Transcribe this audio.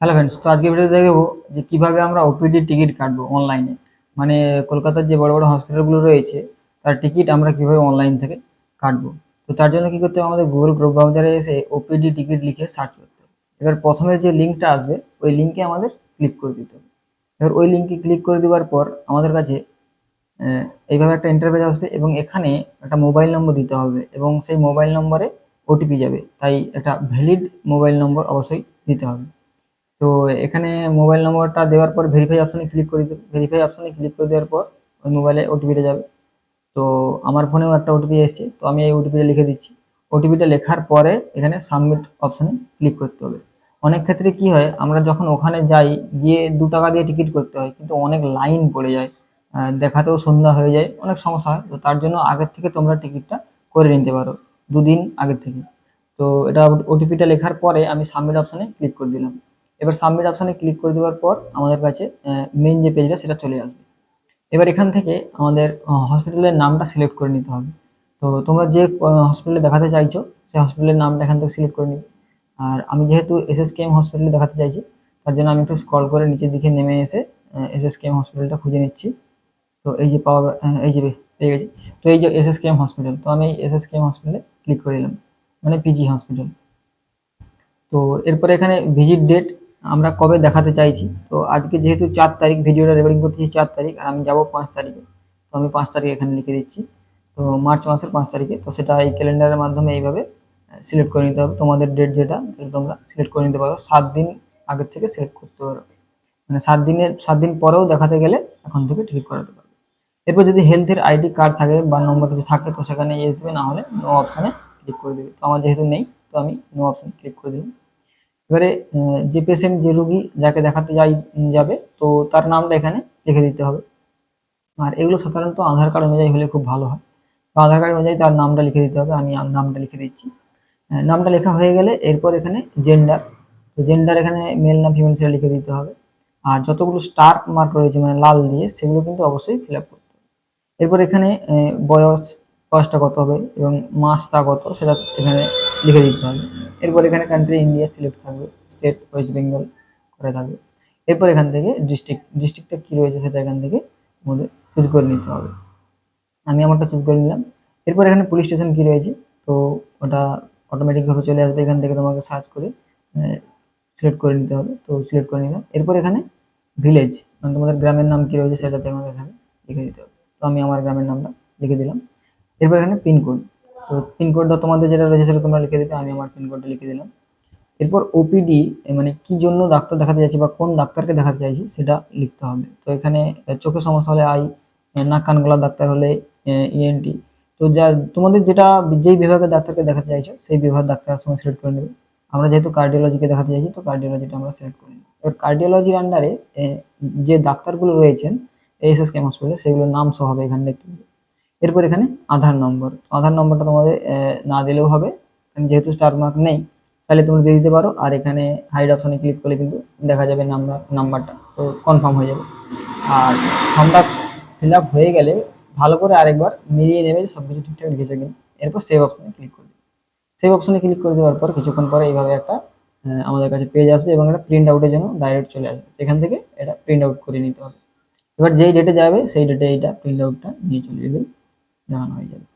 Hello friends তো আজকে video দেখব যে কীভাবে আমরা ওপিডি টিকিট কাটবো অনলাইনে মানে কলকাতার যে বড় বড় হসপিটালগুলো রয়েছে, তার টিকিট আমরা কীভাবে অনলাইন থেকে কাটবো। তো তার জন্য কি করতে হবে? আমাদের গুগল ক্রোম ব্রাউজারে এসে ওপিডি টিকিট লিখে সার্চ করতে হবে। এবার প্রথমের যে লিঙ্কটা আসবে, ওই লিঙ্কে আমাদের ক্লিক করে দিতে হবে। এবার ওই লিঙ্কে ক্লিক করে দেওয়ার পর আমাদের কাছে এইভাবে একটা ইন্টারফেস আসবে এবং এখানে একটা মোবাইল নম্বর দিতে হবে এবং সেই মোবাইল নম্বরে ওটিপি যাবে। তাই একটা ভ্যালিড মোবাইল নম্বর অবশ্যই দিতে হবে। তো এখানে মোবাইল নম্বরটা দেওয়ার পর ভেরিফাই অপশানে ক্লিক করে ভেরিফাই অপশানে ক্লিক করে দেওয়ার পর ওই মোবাইলে ওটিপিটা যাবে। তো আমার ফোনেও একটা ওটিপি এসেছে, তো আমি এই ওটিপিটা লিখে দিচ্ছি। ওটিপিটা লেখার পরে এখানে সাবমিট অপশানে ক্লিক করতে হবে। অনেক ক্ষেত্রে কি হয়, আমরা যখন ওখানে যাই, গিয়ে দু টাকা দিয়ে টিকিট করতে হয়, কিন্তু অনেক লাইন পড়ে যায় দেখাতেও সন্ধ্যা হয়ে যায়, অনেক সমস্যা হয়। তো তার জন্য আগের থেকে তোমরা টিকিটটা করে নিতে পারো, দুদিন আগের থেকে। তো এটা ওটিপিটা লেখার পরে আমি সাবমিট অপশানে ক্লিক করে দিলাম। এবার সাবমিট অপশানে ক্লিক করে দেওয়ার পর আমাদের কাছে মেইন যে পেজটা সেটা চলে আসবে। এবার এখান থেকে আমাদের হসপিটালের নামটা সিলেক্ট করে নিতে হবে। তো তোমরা যে হসপিটালে দেখাতে চাইছো, সেই হসপিটালের নামটা এখান থেকে সিলেক্ট করে নিবে। আর আমি যেহেতু এস এস কেএম হসপিটালে দেখাতে চাইছি, তার জন্য আমি একটু স্ক্রল করে নিচের দিকে নেমে এসে এস এস কেএম হসপিটালটা খুঁজে নিচ্ছি। তো এই যে পাওয়া এই যে পেয়ে গেছি। তো এই যে এস এস কেএম হসপিটাল তো আমি এস এস কেএম হসপিটালে ক্লিক করে দিলাম। মানে পিজি হসপিটাল তো এরপরে এখানে ভিজিট ডেট আমরা কবে দেখাতে চাইছি? তো আজকে যেহেতু চার তারিখ, ভিডিওটা রেকর্ডিং করতেছি চার তারিখ আর আমি যাব পাঁচ তারিখে। তো আমি পাঁচ তারিখ এখানে লিখে দিচ্ছি। তো মার্চ মাসের পাঁচ তারিখে। তো সেটা এই ক্যালেন্ডারের মাধ্যমে এইভাবে সিলেক্ট করে নিতে হবে। তোমাদের ডেট যেটা, সেটা তোমরা সিলেক্ট করে নিতে পারো। সাত দিন আগের থেকে সিলেক্ট করতে পারো। মানে সাত দিনে, সাত দিন পরেও দেখাতে গেলে এখন থেকে টিকিট করাতে পারবে। এরপর যদি হেলথের আইডি কার্ড থাকে বা নম্বর কিছু থাকে, তো সেখানে ইয়েস দেবে, না হলে নো অপশানে ক্লিক করে দেবে। তো আমার যেহেতু নেই, তো আমি নো অপশানে ক্লিক করে দিলাম। এবারে যে পেশেন্ট যে রুগী যাকে দেখাতে যাই, যাবে, তো তার নামটা এখানে লিখে দিতে হবে। আর এগুলো সাধারণত আধার কার্ড অনুযায়ী হলে খুব ভালো হয়। তো আধার কার্ড অনুযায়ী তার নামটা লিখে দিতে হবে, আমি আম- নামটা লিখে দিচ্ছি। নামটা লেখা হয়ে গেলে এরপর এখানে জেন্ডার তো জেন্ডার এখানে মেল না ফিমেল সেটা লিখে দিতে হবে। আর যতগুলো স্টার মার্ক রয়েছে মানে লাল দিয়ে, সেগুলো কিন্তু অবশ্যই ফিল আপ করতে হবে। এরপর এখানে বয়স বয়সটা কত হবে এবং মাসটা কত, সেটা এখানে লিখে দিতে হবে। এরপর এখানে কান্ট্রি ইন্ডিয়া সিলেক্ট থাকবে স্টেট ওয়েস্ট বেঙ্গল করে থাকবে। এরপর এখান থেকে ডিস্ট্রিক্ট ডিস্ট্রিক্টটা কী রয়েছে সেটা এখান থেকে আমাদের চুজ করে নিতে হবে। আমি আমারটা চুজ করে নিলাম। এরপর এখানে পুলিশ স্টেশন কী রয়েছে, তো ওটা অটোমেটিকভাবে চলে আসবে এখান থেকে তোমাকে সার্চ করে সিলেক্ট করে নিতে হবে। তো সিলেক্ট করে নিলাম। এরপর এখানে ভিলেজ মানে তোমাদের গ্রামের নাম কী রয়েছে সেটাতে তোমাদের এখানে লিখে দিতে হবে। তো আমি আমার গ্রামের নামটা লিখে দিলাম। এরপর এখানে পিনকোড তো পিনকোডটা তোমাদের যেটা রয়েছে সেটা তোমরা লিখে দেবে, আমি আমার পিনকোডটা লিখে দিলাম। এরপর ওপিডি মানে কি জন্য ডাক্তার দেখাতে চাইছি বা কোন ডাক্তারকে দেখাতে চাইছি সেটা লিখতে হবে। তো এখানে চোখের সমস্যা হলে আই নাক, কান গলার ডাক্তার হলে ইএনটি তো যা, তোমাদের যেটা যেই বিভাগের ডাক্তারকে দেখাতে চাইছো, সেই বিভাগ ডাক্তার সময় সিলেক্ট করে নেবে। আমরা যেহেতু কার্ডিওলজিকে দেখাতে চাইছি, তো কার্ডিওলজিটা আমরা সিলেক্ট করে নেব। এবার কার্ডিওলজির আন্ডারে যে ডাক্তারগুলো রয়েছেন এস এস কেম হসপিটালে সেগুলোর নাম সহ হবে এখানে দেখতে এরপর এখানে আধার নম্বর। আধার নম্বরটা তোমাদের না দিলেও হবে। যেহেতু স্টার মার্ক নেই, তাহলে তুমি দিয়ে দিতে পারো। আর এখানে হাইড অপশানে ক্লিক করলে কিন্তু দেখা যাবে নাম্বার নাম্বারটা তো কনফার্ম হয়ে যাবে। আর ফর্মটা ফিল আপ হয়ে গেলে ভালো করে আরেকবার মিলিয়ে নেবে সব কিছু ঠিকঠাক লিখেছে কিনা। এরপর সেভ অপশানে ক্লিক করবে। সেভ অপশানে ক্লিক করে দেওয়ার পর কিছুক্ষণ পরে এইভাবে একটা আমাদের কাছে পেজ আসবে এবং এটা প্রিন্ট আউটের জন্য ডাইরেক্ট চলে আসবে। সেখান থেকে এটা প্রিন্ট আউট করে নিতে হবে। এবার যেই ডেটে যাবে, সেই ডেটে এইটা প্রিন্ট আউটটা নিয়ে চলে এলে দেখানো হয়ে যাবে।